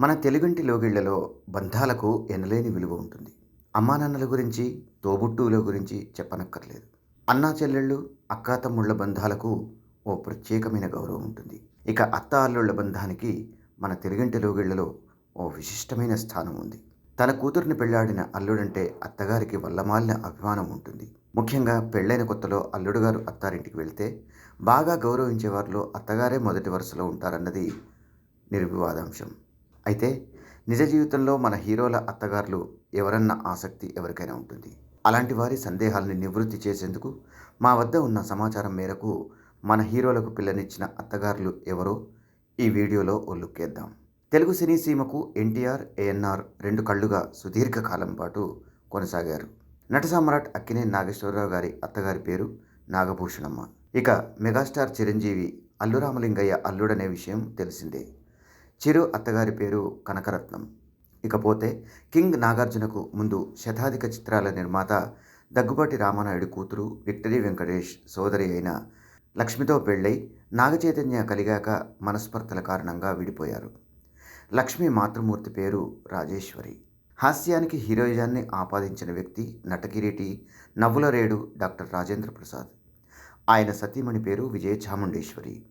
మన తెలుగింటి లోగిళ్ళలో బంధాలకు ఎనలేని విలువ ఉంటుంది. అమ్మానాన్నల గురించి తోబుట్టువుల గురించి చెప్పనక్కర్లేదు. అన్నా చెల్లెళ్ళు అక్కా తమ్ముళ్ళ బంధాలకు ఓ ప్రత్యేకమైన గౌరవం ఉంటుంది. ఇక అత్త అల్లుళ్ళ బంధానికి మన తెలుగింటి లోగిళ్ళలో ఓ విశిష్టమైన స్థానం ఉంది. తన కూతుర్ని పెళ్ళాడిన అల్లుడంటే అత్తగారికి వల్లమాలిన అభిమానం ఉంటుంది. ముఖ్యంగా పెళ్ళైన కొత్తలో అల్లుడు గారు అత్తారింటికి వెళ్తే బాగా గౌరవించే వారిలో అత్తగారే మొదటి వరుసలో ఉంటారన్నది నిర్వివాదాంశం. అయితే నిజ జీవితంలో మన హీరోల అత్తగారులు ఎవరన్న ఆసక్తి ఎవరికైనా ఉంటుంది. అలాంటి వారి సందేహాల్ని నివృత్తి చేసేందుకు మా వద్ద ఉన్న సమాచారం మేరకు మన హీరోలకు పిల్లనిచ్చిన అత్తగారులు ఎవరో ఈ వీడియోలో ఓ లుక్కేద్దాం తెలుగు సినీ సీమకు ఎన్టీఆర్ ఏఎన్ఆర్ రెండు కళ్ళుగా సుదీర్ఘకాలం పాటు కొనసాగారు. నట సామ్రాట్ అక్కినే నాగేశ్వరరావు గారి అత్తగారి పేరు నాగభూషణమ్మ. ఇక మెగాస్టార్ చిరంజీవి అల్లురామలింగయ్య అల్లుడనే విషయం తెలిసిందే. చిరు అత్తగారి పేరు కనకరత్నం. ఇకపోతే కింగ్ నాగార్జునకు ముందు శతాధిక చిత్రాల నిర్మాత దగ్గుబాటి రామానాయుడు కూతురు విక్టరీ వెంకటేష్ సోదరి అయిన లక్ష్మితో పెళ్ళై నాగచైతన్య కలిగాక మనస్పర్ధల కారణంగా విడిపోయారు. లక్ష్మి మాతృమూర్తి పేరు రాజేశ్వరి. హాస్యానికి హీరోయిజాన్ని ఆపాదించిన వ్యక్తి నటకిరీటి నవ్వుల రేడు డాక్టర్ రాజేంద్ర ప్రసాద్ ఆయన సతీమణి పేరు విజయ చాముండేశ్వరి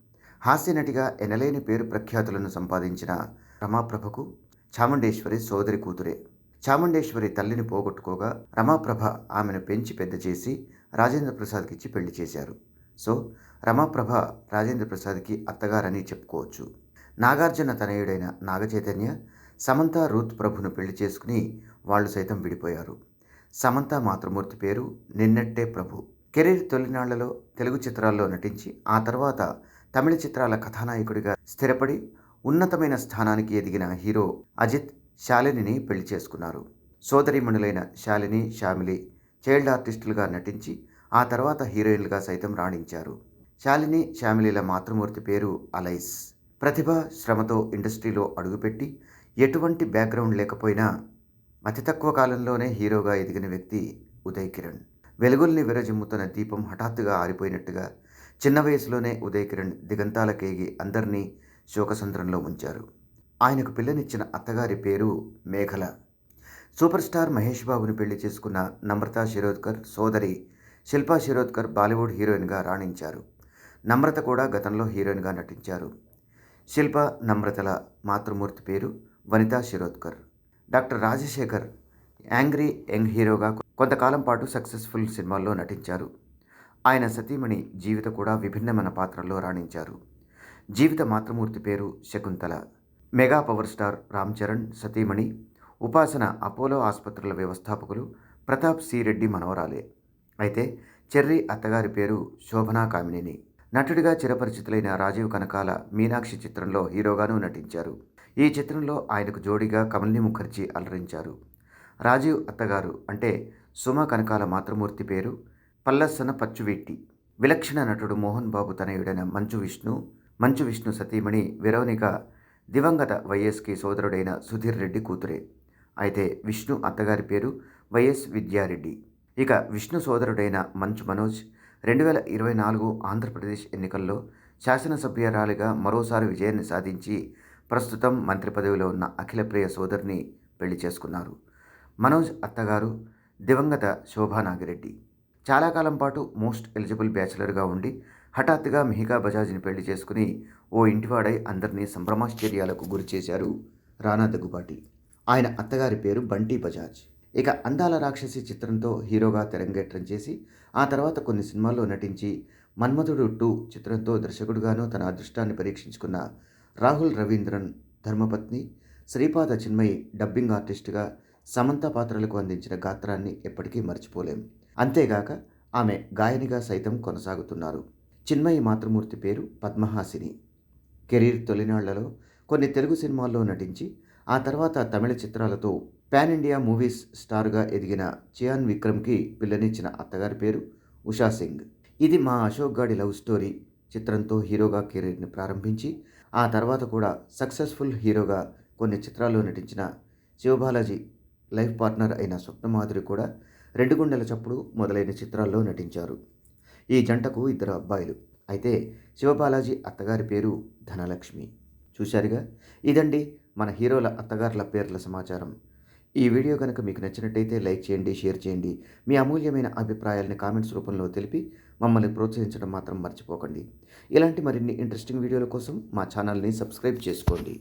హాస్యనటిగా ఎనలేని పేరు ప్రఖ్యాతులను సంపాదించిన రమాప్రభకు చాముండేశ్వరి సోదరి కూతురే. చాముండేశ్వరి తల్లిని పోగొట్టుకోగా రమాప్రభ ఆమెను పెంచి పెద్ద చేసి రాజేంద్ర ప్రసాద్కి ఇచ్చి పెళ్ళి చేశారు. సో రమాప్రభ రాజేంద్ర ప్రసాద్కి అత్తగారని చెప్పుకోవచ్చు. నాగార్జున తనయుడైన నాగచైతన్య సమంత రూత్ ప్రభును పెళ్ళి చేసుకుని వాళ్ళు సైతం విడిపోయారు. సమంత మాతృమూర్తి పేరు నిన్నట్టే ప్రభు. కెరీర్ తొలినాళ్ళలో తెలుగు చిత్రాల్లో నటించి ఆ తర్వాత తమిళ చిత్రాల కథానాయకుడిగా స్థిరపడి ఉన్నతమైన స్థానానికి ఎదిగిన హీరో అజిత్ శాలినిని పెళ్ళి చేసుకున్నారు. సోదరిమణులైన శాలిని శామిలి చైల్డ్ ఆర్టిస్టులుగా నటించి ఆ తర్వాత హీరోయిన్లుగా సైతం రాణించారు. శాలిని షామిలీల మాతృమూర్తి పేరు అలైస్. ప్రతిభ శ్రమతో ఇండస్ట్రీలో అడుగుపెట్టి ఎటువంటి బ్యాక్గ్రౌండ్ లేకపోయినా అతి తక్కువ కాలంలోనే హీరోగా ఎదిగిన వ్యక్తి ఉదయ్ కిరణ్. వెలుగుల్ని విరజిమ్ముతున్న దీపం హఠాత్తుగా ఆరిపోయినట్టుగా చిన్న వయసులోనే ఉదయ్ కిరణ్ దిగంతాలకేగి అందరినీ శోకసంద్రంలో ఉంచారు ఆయనకు పిల్లనిచ్చిన అత్తగారి పేరు మేఘల. సూపర్ స్టార్ మహేష్ బాబుని పెళ్ళి చేసుకున్న నమ్రత శిరోద్కర్ సోదరి శిల్పా శిరోద్కర్ బాలీవుడ్ హీరోయిన్గా రాణించారు. నమ్రత కూడా గతంలో హీరోయిన్గా నటించారు. శిల్ప నమ్రతల మాతృమూర్తి పేరు Vanita Shirodkar. Doctor Rajasekhar angry young హీరోగా కొంతకాలం పాటు సక్సెస్ఫుల్ సినిమాల్లో నటించారు. ఆయన సతీమణి జీవిత కూడా విభిన్నమైన పాత్రల్లో రాణించారు. జీవిత మాతృమూర్తి పేరు Shakuntala. Mega power star Ram Charan సతీమణి ఉపాసన అపోలో ఆసుపత్రుల వ్యవస్థాపకులు ప్రతాప్ సి రెడ్డి మనవరాలే. అయితే చెర్రి అత్తగారి పేరు శోభనా కామినేని. నటుడిగా చిరపరిచితులైన రాజీవ్ కనకాల మీనాక్షి చిత్రంలో హీరోగాను నటించారు. ఈ చిత్రంలో ఆయనకు జోడీగా కమల్ని ముఖర్జీ అలరించారు. రాజీవ్ అత్తగారు అంటే సుమ కనకాల మాతృమూర్తి పేరు పల్లస్సన పచ్చువెట్టి విలక్షణ నటుడు మోహన్ బాబు తనయుడైన మంచు విష్ణు మంచు విష్ణు సతీమణి విరవనిక దివంగత వైఎస్కి సోదరుడైన సుధీర్ రెడ్డి కూతురే. అయితే విష్ణు అత్తగారి పేరు వైఎస్ విద్యారెడ్డి. ఇక విష్ణు సోదరుడైన మంచు మనోజ్ రెండు వేల ఇరవై నాలుగు ఆంధ్రప్రదేశ్ ఎన్నికల్లో శాసనసభ్యురాలిగా మరోసారి విజయాన్ని సాధించి ప్రస్తుతం మంత్రి పదవిలో ఉన్న అఖిలప్రియ సోదరిని పెళ్ళి చేసుకున్నారు. మనోజ్ అత్తగారు దివంగత శోభా నాగిరెడ్డి. చాలా కాలం పాటు మోస్ట్ ఎలిజిబుల్ బ్యాచిలర్గా ఉండి హఠాత్తుగా మిహికా బజాజ్ని పెళ్ళి చేసుకుని ఓ ఇంటివాడై అందరినీ సంభ్రమాశ్చర్యాలకు గురి చేశారు రానా దగ్గుబాటి. ఆయన అత్తగారి పేరు బంటి బజాజ్. ఇక అందాల రాక్షసి చిత్రంతో హీరోగా తెరంగేట్రం చేసి ఆ తర్వాత కొన్ని సినిమాల్లో నటించి మన్మధుడు టూ చిత్రంతో దర్శకుడుగాను తన అదృష్టాన్ని పరీక్షించుకున్న రాహుల్ రవీంద్రన్ ధర్మపత్ని శ్రీపాద చిన్మయి డబ్బింగ్ ఆర్టిస్టుగా సమంత పాత్రలకు అందించిన గాత్రాన్ని ఎప్పటికీ మర్చిపోలేం. అంతేగాక ఆమె గాయనిగా సైతం కొనసాగుతున్నారు. చిన్మయి మాతృమూర్తి పేరు పద్మహాసిని. కెరీర్ తొలినాళ్ళలో కొన్ని తెలుగు సినిమాల్లో నటించి ఆ తర్వాత తమిళ చిత్రాలతో పాన్ ఇండియా మూవీస్ స్టార్గా ఎదిగిన చియాన్ విక్రమ్కి పిల్లనిచ్చిన అత్తగారి పేరు ఉషా సింగ్. ఇది మా అశోక్ గాడి లవ్ స్టోరీ చిత్రంతో హీరోగా కెరీర్ని ప్రారంభించి ఆ తర్వాత కూడా సక్సెస్ఫుల్ హీరోగా కొన్ని చిత్రాల్లో నటించిన శివబాలాజీ లైఫ్ పార్ట్నర్ అయిన స్వప్నమాధురి కూడా రెండు గుండెల చప్పుడు మొదలైన చిత్రాల్లో నటించారు. ఈ జంటకు ఇద్దరు అబ్బాయిలు. అయితే శివబాలాజీ అత్తగారి పేరు ధనలక్ష్మి. చూశారుగా? ఇదండి మన హీరోల అత్తగారుల పేర్ల సమాచారం. ఈ వీడియో కనుక మీకు నచ్చినట్టయితే లైక్ చేయండి షేర్ చేయండి. మీ అమూల్యమైన అభిప్రాయాలని కామెంట్స్ రూపంలో తెలిపి మమ్మల్ని ప్రోత్సహించడం మాత్రం మర్చిపోకండి. ఇలాంటి మరిన్ని ఇంట్రెస్టింగ్ వీడియోల కోసం మా ఛానల్ని సబ్స్క్రైబ్ చేసుకోండి.